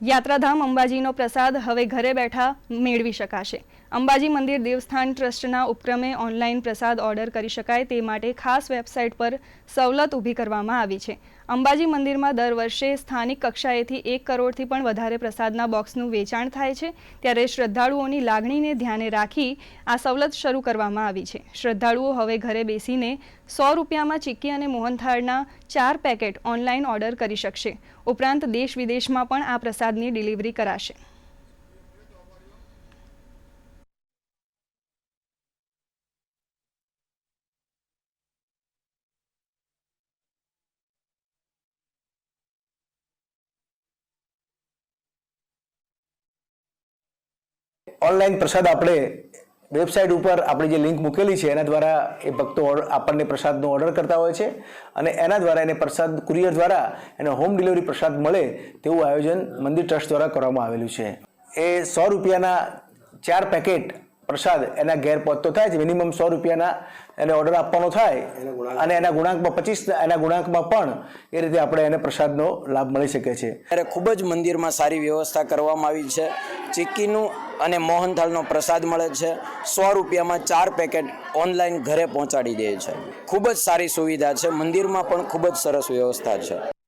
યાત્રાધામ અંબાજીનો પ્રસાદ હવે ઘરે બેઠા મેળવી શકાશે. અંબાજી મંદિર દેવસ્થાન ટ્રસ્ટના ઉપક્રમે ઓનલાઈન પ્રસાદ ઓર્ડર કરી શકાય તે માટે ખાસ વેબસાઇટ પર સવલત ઊભી કરવામાં આવી છે. અંબાજી મંદિરમાં દર વર્ષે સ્થાનિક કક્ષાએથી એક કરોડથી પણ વધારે પ્રસાદના બોક્સનું વેચાણ થાય છે. ત્યારે શ્રદ્ધાળુઓની લાગણીને ધ્યાને રાખી આ સવલત શરૂ કરવામાં આવી છે. શ્રદ્ધાળુઓ હવે ઘરે બેસીને સો રૂપિયામાં ચીક્કી અને મોહનથાળના ચાર પેકેટ ઓનલાઈન ઓર્ડર કરી શકશે. ઉપરાંત દેશ વિદેશમાં પણ આ પ્રસાદની ડિલિવરી કરાશે. ઓનલાઈન પ્રસાદ આપણે વેબસાઇટ ઉપર આપણી જે લિંક મૂકેલી છે એના દ્વારા એ ભક્તો આપણને પ્રસાદનો ઓર્ડર કરતા હોય છે અને એના દ્વારા એને પ્રસાદ કુરિયર દ્વારા એને હોમ ડિલિવરી પ્રસાદ મળે તેવું આયોજન મંદિર ટ્રસ્ટ દ્વારા કરવામાં આવેલું છે. એ સો રૂપિયાના ચાર પેકેટ પ્રસાદ એના ઘેર પહોંચતો થાય છે મિનિમમ સો રૂપિયાના એને ઓર્ડર આપવાનો થાય અને એના ગુણાંકમાં પચીસ એના ગુણાંકમાં પણ એ રીતે આપણે એને પ્રસાદનો લાભ મળી શકે છે. ત્યારે ખૂબ જ મંદિરમાં સારી વ્યવસ્થા કરવામાં આવી છે. ચીક્કીનું અને મોહનથાળનો પ્રસાદ મળે છે. સો રૂપિયામાં ચાર પેકેટ ઓનલાઈન ઘરે પહોંચાડી દે છે. ખૂબ જ સારી સુવિધા છે. મંદિરમાં પણ ખૂબ જ સરસ વ્યવસ્થા છે.